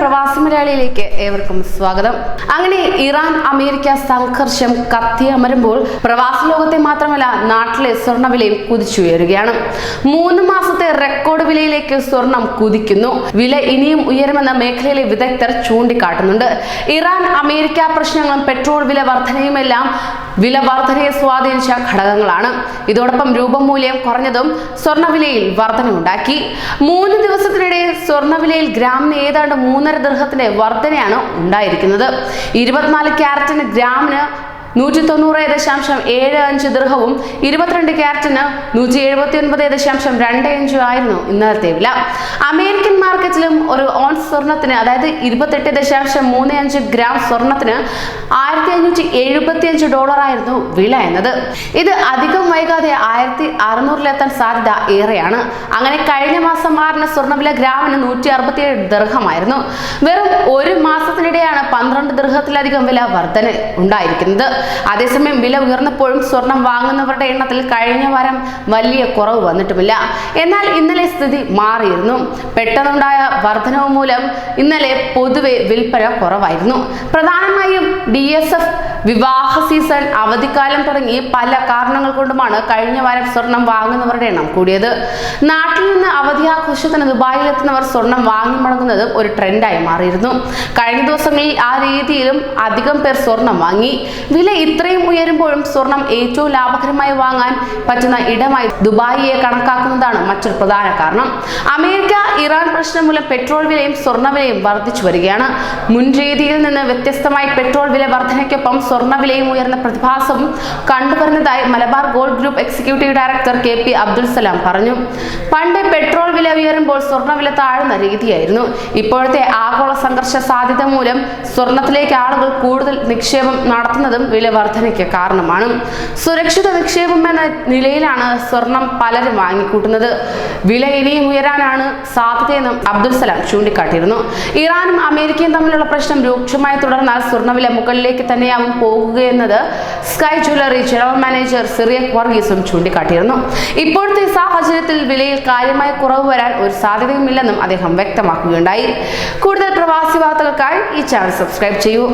പ്രവാസി മലയാളിയിലേക്ക് ഏവർക്കും സ്വാഗതം. അങ്ങനെ ഇറാൻ അമേരിക്ക സംഘർഷം കത്തിയമരുമ്പോൾ പ്രവാസി ലോകത്തെ മാത്രമല്ല നാട്ടിലെ സ്വർണവിലയും കുതിച്ചുയരുകയാണ്. മൂന്ന് മാസത്തെ റെക്കോർഡ് വിലയിലേക്ക് സ്വർണം കുതിക്കുന്നു. വില ഇനിയും ഉയരുമെന്ന മേഖലയിലെ വിദഗ്ധർ ചൂണ്ടിക്കാട്ടുന്നുണ്ട്. ഇറാൻ അമേരിക്ക പ്രശ്നങ്ങളും പെട്രോൾ വില വർധനയുമെല്ലാം വില വർധനയെ സ്വാധീനിച്ച ഘടകങ്ങളാണ്. ഇതോടൊപ്പം രൂപമൂല്യം കുറഞ്ഞതും സ്വർണവിലയിൽ വർധനയുണ്ടാക്കി. മൂന്ന് ദിവസത്തിനിടെ സ്വർണവിലയിൽ ഗ്രാമിന് ഏതാണ്ട് മൂന്നര ദൃഹത്തിന്റെ വർധനയാണ് ഉണ്ടായിരിക്കുന്നത്. ഇരുപത്തിനാല് ക്യാരറ്റിന് ഗ്രാമിന് നൂറ്റി തൊണ്ണൂറ് ദശാംശം ഏഴ് അഞ്ച് ദൃഹവും ഇരുപത്തിരണ്ട് ക്യാരറ്റിന് നൂറ്റി എഴുപത്തി ഒൻപത് ദശാംശം രണ്ട് അഞ്ചും ആയിരുന്നു ഇന്നലത്തെ വില. അമേരിക്കൻ മാർക്കറ്റിലും സ്വർണത്തിന് അതായത് ഇരുപത്തെട്ട് ദശാംശം മൂന്ന് അഞ്ച് ഗ്രാം സ്വർണത്തിന് ആയിരത്തി അഞ്ഞൂറ്റി എഴുപത്തി അഞ്ച് ഡോളറായിരുന്നു വില എന്നത്. ഇത് അധികം വൈകാതെ ആയിരത്തി അറുന്നൂറിലെത്താൻ സാധ്യത ഏറെയാണ്. അങ്ങനെ കഴിഞ്ഞ മാസം മാറിന സ്വർണവില ഗ്രാമിന് നൂറ്റി അറുപത്തിയേഴ് ദർഹമായിരുന്നു. വെറും ഒരു മാസത്തിനിടെയാണ് പന്ത്രണ്ട് ദൃഹത്തിലധികം വില വർധന ഉണ്ടായിരിക്കുന്നത്. അതേസമയം വില ഉയർന്നപ്പോഴും സ്വർണം വാങ്ങുന്നവരുടെ എണ്ണത്തിൽ കഴിഞ്ഞ വാരം വലിയ കുറവ് വന്നിട്ടുമില്ല. എന്നാൽ ഇന്നലെ സ്ഥിതി മാറിയിരുന്നു. പെട്ടെന്നുണ്ടായ വർധനവ് മൂലം ഇന്നലെ പൊതുവെ വിൽപ്പന കുറവായിരുന്നു. പ്രധാനമായും ഡി എസ് എഫ് വിവാഹ സീസൺ അവധിക്കാലം തുടങ്ങി പല കാരണങ്ങൾ കൊണ്ടുമാണ് കഴിഞ്ഞ വാരം സ്വർണം വാങ്ങുന്നവരുടെ എണ്ണം കൂടിയത്. നാട്ടിൽ നിന്ന് അവധി ആഘോഷത്തിന് ദുബായിലെത്തുന്നവർ സ്വർണം വാങ്ങി മടങ്ങുന്നത് ഒരു ട്രെൻഡായി മാറിയിരുന്നു. കഴിഞ്ഞ ദിവസങ്ങളിൽ ആ രീതിയിലും അധികം പേർ സ്വർണം വാങ്ങി. വില ഇത്രയും ഉയരുമ്പോഴും സ്വർണം ഏറ്റവും ലാഭകരമായി വാങ്ങാൻ പറ്റുന്ന ഇടമായി ദുബായിയെ കണക്കാക്കുന്നതാണ് മറ്റൊരു പ്രധാന കാരണം. അമേരിക്ക ഇറാൻ പ്രശ്നം മൂലം പെട്രോൾ വിലയും സ്വർണവിലയും വർദ്ധിച്ചു വരികയാണ്. മുൻ രീതിയിൽ നിന്ന് വ്യത്യസ്തമായി പെട്രോൾ വില വർധനയ്ക്കൊപ്പം സ്വർണവിലയും ഉയർന്ന പ്രതിഭാസവും കണ്ടുവരുന്നതായി Malabar gold group executive director K P Abdul Salam പറഞ്ഞു. പണ്ട് പെട്രോൾ വില ഉയരുമ്പോൾ സ്വർണവില താഴ്ന്ന രീതിയായിരുന്നു. ഇപ്പോഴത്തെ ആഗോള സംഘർഷ സാധ്യത മൂലം സ്വർണത്തിലേക്ക് ആളുകൾ കൂടുതൽ നിക്ഷേപം നടത്തുന്നതും വില വർധനയ്ക്ക് കാരണമാണ്. സുരക്ഷിത നിക്ഷേപം എന്ന നിലയിലാണ് സ്വർണം പലരും വാങ്ങിക്കൂട്ടുന്നത്. വില ഇനിയും ഉയരാനാണ് സാധ്യതയെന്നും അബ്ദുൽ സലാം ചൂണ്ടിക്കാട്ടിയിരുന്നു. ഇറാനും അമേരിക്കയും തമ്മിലുള്ള പ്രശ്നം രൂക്ഷമായി തുടർന്നാൽ സ്വർണവില മുകളിലേക്ക് തന്നെയാവും പോകുകയെന്നത് sky jewellery general manager Cyriac വർഗീസും ചൂണ്ടിക്കാട്ടിയിരുന്നു. ഇപ്പോഴത്തെ സാഹചര്യത്തിൽ വിലയിൽ കാര്യമായ കുറവ് വരാൻ ഒരു സാധ്യതയുമില്ലെന്നും അദ്ദേഹം വ്യക്തമാക്കുകയുണ്ടായി. കൂടുതൽ പ്രവാസി വാർത്തകൾക്കായി ഈ ചാനൽ സബ്സ്ക്രൈബ് ചെയ്യൂ.